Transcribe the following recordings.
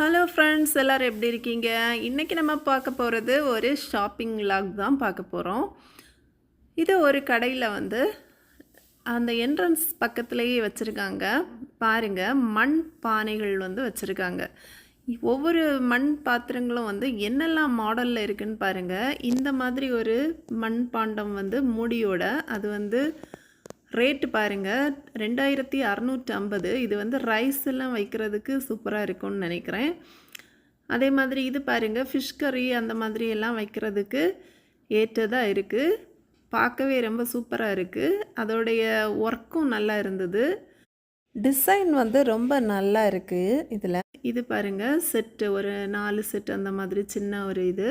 Hello friends எல்லோரும் எப்படி இருக்கீங்க? இன்றைக்கி நம்ம பார்க்க போகிறது ஒரு ஷாப்பிங் லாக் தான் பார்க்க போகிறோம் இது ஒரு கடையில் வந்து அந்த என்ட்ரன்ஸ் பக்கத்துலேயே வச்சுருக்காங்க. பாருங்கள் மண் பானைகள் வந்து வச்சுருக்காங்க. ஒவ்வொரு மண் பாத்திரங்களும் வந்து என்னெல்லாம் மாடலில் இருக்குதுன்னு பாருங்கள் இந்த மாதிரி ஒரு மண் பாண்டம் வந்து மூடியோட அது வந்து ரேட்டு பாருங்கள் ரெண்டாயிரத்தி அறநூற்றி ஐம்பது. இது வந்து ரைஸ் எல்லாம் வைக்கிறதுக்கு சூப்பராக இருக்கும்னு நினைக்கிறேன். அதே மாதிரி இது பாருங்கள் ஃபிஷ் கறி அந்த மாதிரி எல்லாம் வைக்கிறதுக்கு ஏற்றதாக இருக்குது பார்க்கவே ரொம்ப சூப்பராக இருக்குது அதோடைய ஒர்க்கும் நல்லா இருந்தது. டிசைன் வந்து ரொம்ப நல்லா இருக்குது இதில். இது பாருங்கள் செட்டு ஒரு நாலு செட் அந்த மாதிரி சின்ன ஒரு இது.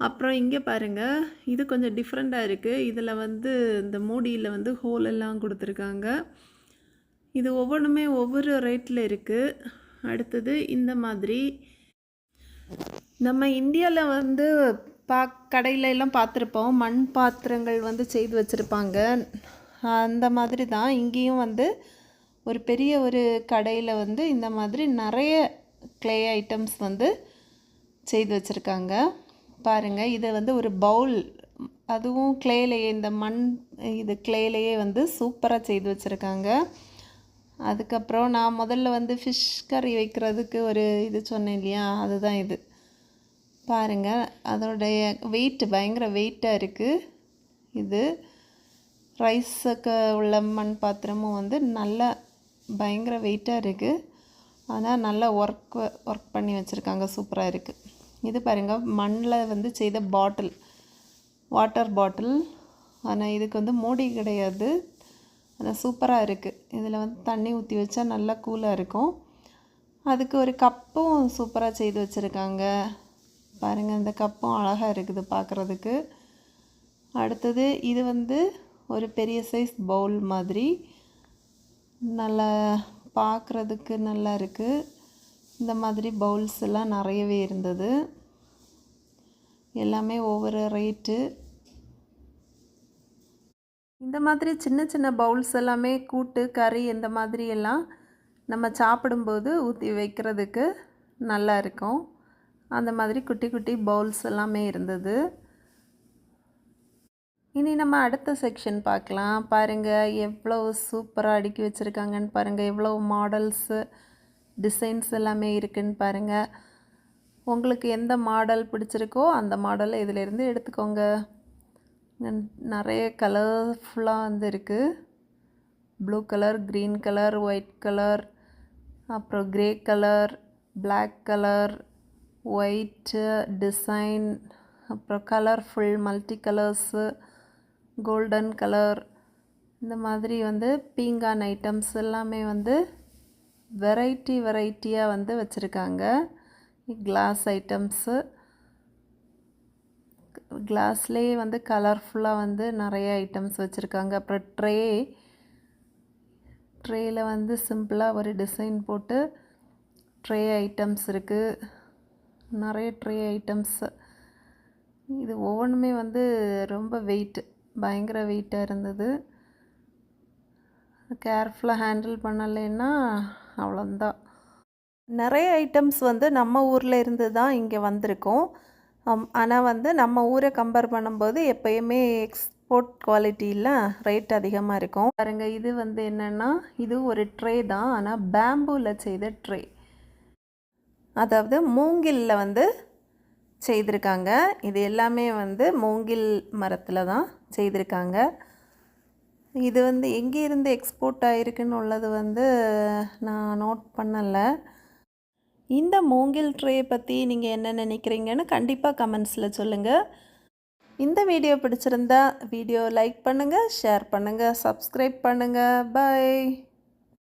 அப்புறம் இங்கே பாருங்கள் இது கொஞ்சம் டிஃப்ரெண்ட்டாக இருக்குது இதில் வந்து இந்த மூடியில் வந்து ஹோல் எல்லாம் கொடுத்துருக்காங்க. இது ஒவ்வொன்றுமே ஒவ்வொரு ரேட்டில் இருக்குது அடுத்தது இந்த மாதிரி. நம்ம இந்தியாவில் வந்து பா கடையில எல்லாம் பார்த்துருப்போம். மண் பாத்திரங்கள் வந்து செய்து வச்சுருப்பாங்க. அந்த மாதிரி தான் இங்கேயும் வந்து ஒரு பெரிய ஒரு கடையில் வந்து இந்த மாதிரி நிறைய க்ளே ஐட்டம்ஸ் வந்து செய்து வச்சுருக்காங்க. பாருங்கள் இது வந்து ஒரு பவுல் அதுவும் கிளேலையே இந்த மண் இது கிளேலையே வந்து சூப்பராக செய்து வச்சுருக்காங்க. அதுக்கப்புறம் நான் முதல்ல வந்து ஃபிஷ் கறி வைக்கிறதுக்கு ஒரு இது சொன்னேன் இல்லையா அதுதான் இது. பாருங்கள் அதோடைய வெயிட் பயங்கர வெயிட்டாக இருக்குது இது ரைஸுக்கு உள்ள மண் பாத்திரமும் வந்து நல்லா பயங்கர வெயிட்டாக இருக்குது ஆனால் நல்லா ஒர்க் ஒர்க் பண்ணி வச்சுருக்காங்க சூப்பராக இருக்குது இது பாருங்கள் மண்ணில் வந்து செய்த பாட்டில் வாட்டர் பாட்டில் ஆனால் இதுக்கு வந்து மூடி கிடையாது. ஆனால் சூப்பராக இருக்குது இதில் வந்து தண்ணி ஊற்றி வச்சா நல்லா கூலாக இருக்கும். அதுக்கு ஒரு கப்பும் சூப்பராக செய்து வச்சுருக்காங்க. பாருங்கள் இந்த கப்பும் அழகாக இருக்குது பார்க்குறதுக்கு அடுத்தது இது வந்து ஒரு பெரிய சைஸ் பவுல் மாதிரி. நல்லா பார்க்குறதுக்கு நல்லா இருக்குது இந்த மாதிரி பவுல்ஸ் எல்லாம் நிறையவே இருந்தது. எல்லாமே ஒவ்வொரு ரேட்டு இந்த மாதிரி சின்ன சின்ன பவுல்ஸ் எல்லாமே கூட்டு கறி இந்த மாதிரி எல்லாம் நம்ம சாப்பிடும்போது ஊற்றி வைக்கிறதுக்கு நல்லா இருக்கும். அந்த மாதிரி குட்டி குட்டி பவுல்ஸ் எல்லாமே இருந்தது. இனி நம்ம அடுத்த செக்ஷன் பார்க்கலாம். பாருங்கள் எவ்வளோ சூப்பராக அடுக்கி வச்சுருக்காங்கன்னு பாருங்கள் எவ்வளோ மாடல்ஸு டிசைன்ஸ் எல்லாமே இருக்குதுன்னு பாருங்கள் உங்களுக்கு எந்த மாடல் பிடிச்சிருக்கோ அந்த மாடலை இதிலேருந்து எடுத்துக்கோங்க. நிறைய கலர்ஃபுல்லாக வந்து இருக்குது blue colour green colour white colour அப்புறம் grey colour black colour white design அப்புறம் colourful multi colours golden colour இந்த மாதிரி வந்து பீங்கான் ஐட்டம்ஸ் எல்லாமே வந்து வெரைட்டி வெரைட்டியாக வந்து வச்சுருக்காங்க. கிளாஸ் ஐட்டம்ஸு கிளாஸ்லேயே வந்து கலர்ஃபுல்லாக வந்து நிறைய ஐட்டம்ஸ் வச்சுருக்காங்க. அப்புறம் ட்ரே ட்ரேயில் வந்து சிம்பிளாக ஒரு டிசைன் போட்டு ட்ரே ஐட்டம்ஸ் இருக்குது நிறைய ட்ரே ஐட்டம்ஸ் இது ஒவ்வொன்றுமே வந்து ரொம்ப வெயிட்டு பயங்கர வெயிட்டாக இருந்தது. கேர்ஃபுல்லாக ஹேண்டில் பண்ணலைன்னா அவ்வளோந்தான் நிறைய ஐட்டம்ஸ் வந்து நம்ம ஊரில் இருந்து தான் இங்கே வந்திருக்கோம். ஆனால் வந்து நம்ம ஊரை கம்பேர் பண்ணும்போது எப்போயுமே எக்ஸ்போர்ட் குவாலிட்டியில் ரேட் அதிகமாக இருக்கும். பாருங்கள் இது வந்து என்னென்னா இது ஒரு ட்ரே தான். ஆனால் பேம்பூவில் செய்த ட்ரே அதாவது மூங்கிலில் வந்து செய்திருக்காங்க. இது எல்லாமே வந்து மூங்கில் மரத்தில் தான் செய்திருக்காங்க. இது வந்து எங்கேருந்து எக்ஸ்போர்ட் ஆகிருக்குன்னு உள்ளது வந்து நான் நோட் பண்ணலை. இந்த மூங்கில் ட்ரே பற்றி நீங்கள் என்ன நினைக்கிறீங்கன்னு கண்டிப்பாக கமெண்ட்ஸில் சொல்லுங்கள் இந்த வீடியோ பிடிச்சிருந்தா வீடியோ லைக் பண்ணுங்கள் ஷேர் பண்ணுங்கள் சப்ஸ்கிரைப் பண்ணுங்கள் பாய்